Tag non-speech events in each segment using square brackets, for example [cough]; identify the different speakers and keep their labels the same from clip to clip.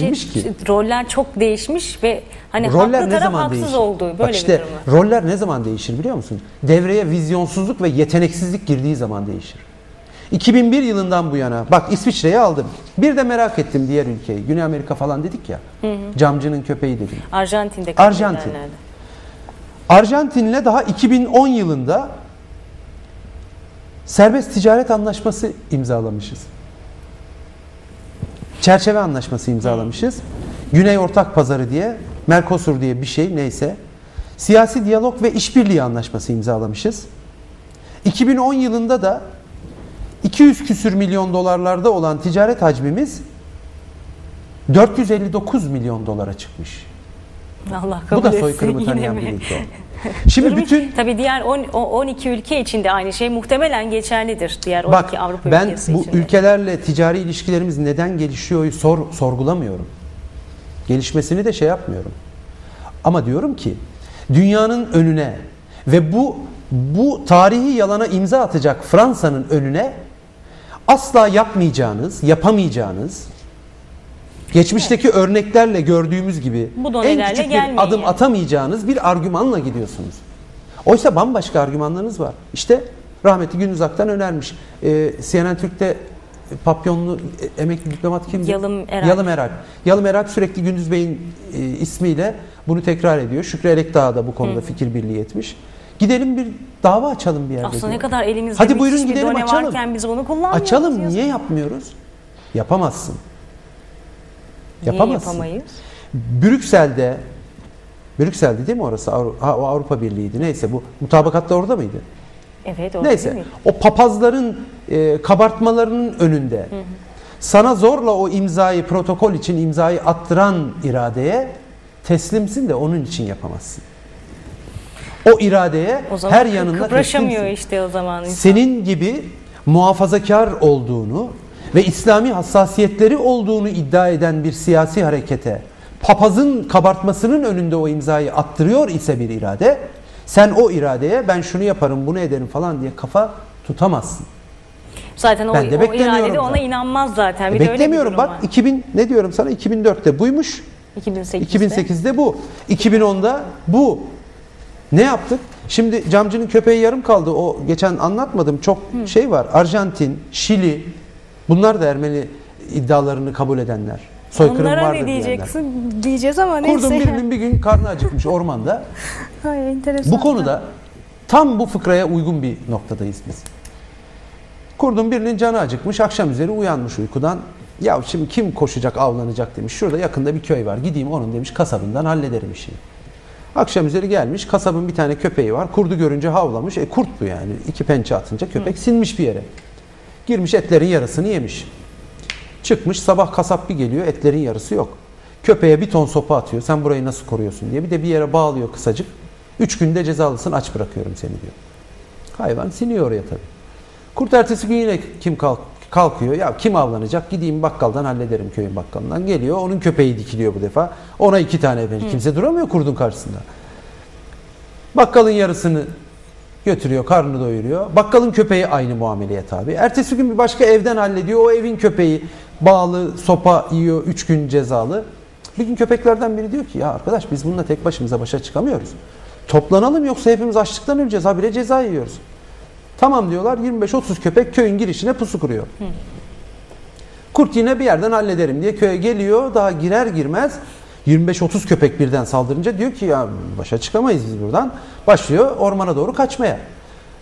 Speaker 1: girmiş ki.
Speaker 2: roller çok değişmiş ve hani
Speaker 1: Roller
Speaker 2: haklı
Speaker 1: ne
Speaker 2: taraf
Speaker 1: zaman
Speaker 2: haksız
Speaker 1: değişir?
Speaker 2: olduğu böyle
Speaker 1: Bak
Speaker 2: bir
Speaker 1: işte
Speaker 2: durum var.
Speaker 1: roller ne zaman değişir biliyor musun? Devreye vizyonsuzluk ve yeteneksizlik girdiği zaman değişir. 2001 yılından bu yana bak İsviçre'yi aldım. Bir de merak ettim diğer ülkeyi. Güney Amerika falan dedik ya. Camcının köpeği dedim.
Speaker 2: Arjantin'de
Speaker 1: Arjantin. Arjantin'le daha 2010 yılında serbest ticaret anlaşması imzalamışız. Çerçeve anlaşması imzalamışız. Güney Ortak Pazarı diye, Mercosur diye bir şey neyse. Siyasi diyalog ve işbirliği anlaşması imzalamışız. 2010 yılında da 200 küsür milyon dolarlarda olan ticaret hacmimiz 459 milyon dolara çıkmış.
Speaker 2: Allah kabul
Speaker 1: Bu da soykırımı tanıyan bir ülke. [laughs] Şimdi bütün
Speaker 2: Tabii diğer 10, o 12 ülke için de aynı şey muhtemelen geçerlidir. Diğer 12
Speaker 1: Bak
Speaker 2: Avrupa
Speaker 1: ben
Speaker 2: ülkesi
Speaker 1: bu
Speaker 2: için
Speaker 1: ülkelerle ticari ilişkilerimiz neden gelişiyor sor, sorgulamıyorum. Gelişmesini de şey yapmıyorum. Ama diyorum ki dünyanın önüne ve bu bu tarihi yalana imza atacak Fransa'nın önüne asla yapmayacağınız, yapamayacağınız geçmişteki örneklerle gördüğümüz gibi
Speaker 2: Bu
Speaker 1: en küçük bir
Speaker 2: gelmeyin
Speaker 1: adım atamayacağınız bir argümanla gidiyorsunuz. Oysa bambaşka argümanlarınız var. İşte rahmetli Gündüz Aktan önermiş. Ee, CNN Türk'te papyonlu e, emekli diplomat kimdi?
Speaker 2: Yalım Erak.
Speaker 1: Yalım Erak. Yalım Erak sürekli Gündüz Bey'in e, ismiyle bunu tekrar ediyor. Şükrü Elekdağ da bu konuda fikir birliği etmiş. Gidelim bir dava açalım bir yerde.
Speaker 2: Aslında
Speaker 1: diyor.
Speaker 2: ne kadar elimizde
Speaker 1: Hadi buyurun gidelim açalım.
Speaker 2: varken biz bunu kullanmıyoruz.
Speaker 1: Açalım.
Speaker 2: yazık.
Speaker 1: Niye yapmıyoruz? Yapamazsın.
Speaker 2: Niye
Speaker 1: Yapamazsın.
Speaker 2: yapamayız?
Speaker 1: Brüksel'de Brüksel'de değil mi orası? Ha, o Avrupa Birliği'ydi. Neyse bu mutabakat da orada mıydı?
Speaker 2: Evet orada
Speaker 1: Neyse.
Speaker 2: değil mi?
Speaker 1: O papazların e, kabartmalarının önünde sana zorla o imzayı protokol için imzayı attıran iradeye teslimsin de onun için yapamazsın. O iradeye
Speaker 2: O zaman
Speaker 1: her yanında
Speaker 2: kıpraşamıyor
Speaker 1: teslimsin.
Speaker 2: işte o zaman insan.
Speaker 1: Senin gibi muhafazakar olduğunu ve İslami hassasiyetleri olduğunu iddia eden bir siyasi harekete papazın kabartmasının önünde o imzayı attırıyor ise bir irade sen o iradeye ben şunu yaparım bunu ederim falan diye kafa tutamazsın.
Speaker 2: Zaten o,
Speaker 1: Ben de
Speaker 2: o
Speaker 1: beklemiyorum
Speaker 2: iradede ona inanmaz zaten. Bir de öyle bir
Speaker 1: Beklemiyorum bak
Speaker 2: var.
Speaker 1: 2000 ne diyorum sana 2004'te buymuş
Speaker 2: 2008'de.
Speaker 1: 2008'de bu 2010'da bu ne yaptık? Şimdi camcının köpeği yarım kaldı. O geçen anlatmadım. Çok şey var. Arjantin, Şili bunlar da Ermeni iddialarını kabul edenler. Soykırım
Speaker 2: Onlara
Speaker 1: vardır
Speaker 2: ne
Speaker 1: diyenler.
Speaker 2: diyeceksin diyeceğiz ama neyse.
Speaker 1: Kurdun [laughs] birinin bir gün karnı acıkmış ormanda. [laughs]
Speaker 2: Ay, enteresan.
Speaker 1: Bu konuda tam bu fıkraya uygun bir noktadayız biz. Kurdun birinin canı acıkmış, akşam üzeri uyanmış uykudan. Ya şimdi kim koşacak, avlanacak demiş. Şurada yakında bir köy var. Gideyim onun demiş kasabından hallederim işi. Akşam üzeri gelmiş, kasabın bir tane köpeği var. Kurdu görünce havlamış. E kurt bu yani. İki pençe atınca köpek sinmiş bir yere. Girmiş etlerin yarısını yemiş. Çıkmış sabah kasap bir geliyor etlerin yarısı yok. Köpeğe bir ton sopa atıyor. Sen burayı nasıl koruyorsun diye. Bir de bir yere bağlıyor kısacık. Üç günde cezalısın aç bırakıyorum seni diyor. Hayvan siniyor oraya tabii. Kurt ertesi gün yine kim kalk kalkıyor. Ya kim avlanacak? Gideyim bakkaldan hallederim köyün bakkalından. Geliyor. Onun köpeği dikiliyor bu defa. Ona iki tane verir. Kimse duramıyor kurdun karşısında. Bakkalın yarısını götürüyor, karnını doyuruyor. Bakkalın köpeği aynı muameleye tabi. Ertesi gün bir başka evden hallediyor. O evin köpeği bağlı, sopa yiyor, üç gün cezalı. Bir gün köpeklerden biri diyor ki ya arkadaş biz bununla tek başımıza başa çıkamıyoruz. Toplanalım yoksa hepimiz açlıktan öleceğiz. Habire ceza yiyoruz. Tamam diyorlar 25-30 köpek köyün girişine pusu kuruyor. Kurt yine bir yerden hallederim diye köye geliyor. Daha girer girmez 25-30 köpek birden saldırınca diyor ki ya başa çıkamayız biz buradan. Başlıyor ormana doğru kaçmaya.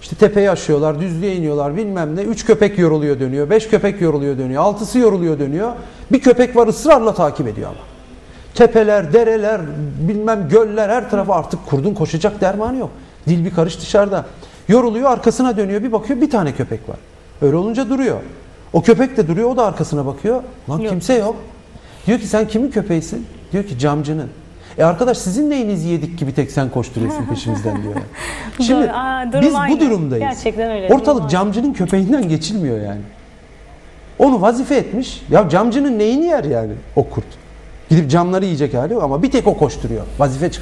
Speaker 1: İşte tepeyi aşıyorlar, düzlüğe iniyorlar bilmem ne. Üç köpek yoruluyor dönüyor, beş köpek yoruluyor dönüyor, altısı yoruluyor dönüyor. Bir köpek var ısrarla takip ediyor ama. Tepeler, dereler, bilmem göller her tarafa artık kurdun koşacak dermanı yok. Dil bir karış dışarıda. Yoruluyor arkasına dönüyor bir bakıyor bir tane köpek var. Öyle olunca duruyor. O köpek de duruyor o da arkasına bakıyor. Lan
Speaker 2: Yok.
Speaker 1: kimse yok. Diyor ki sen kimin köpeğisin? Diyor ki camcının. E arkadaş sizin neyinizi yedik ki bir tek sen koşturuyorsun peşimizden diyor. yani. [laughs] Şimdi
Speaker 2: Doğru. Aa, durum
Speaker 1: biz bu
Speaker 2: aynı.
Speaker 1: durumdayız.
Speaker 2: Gerçekten öyle, durum
Speaker 1: Ortalık
Speaker 2: aynı.
Speaker 1: camcının köpeğinden geçilmiyor yani. Onu vazife etmiş. Ya camcının neyini yer yani o kurt? Gidip camları yiyecek hali ama bir tek o koşturuyor. Vazife çıkar.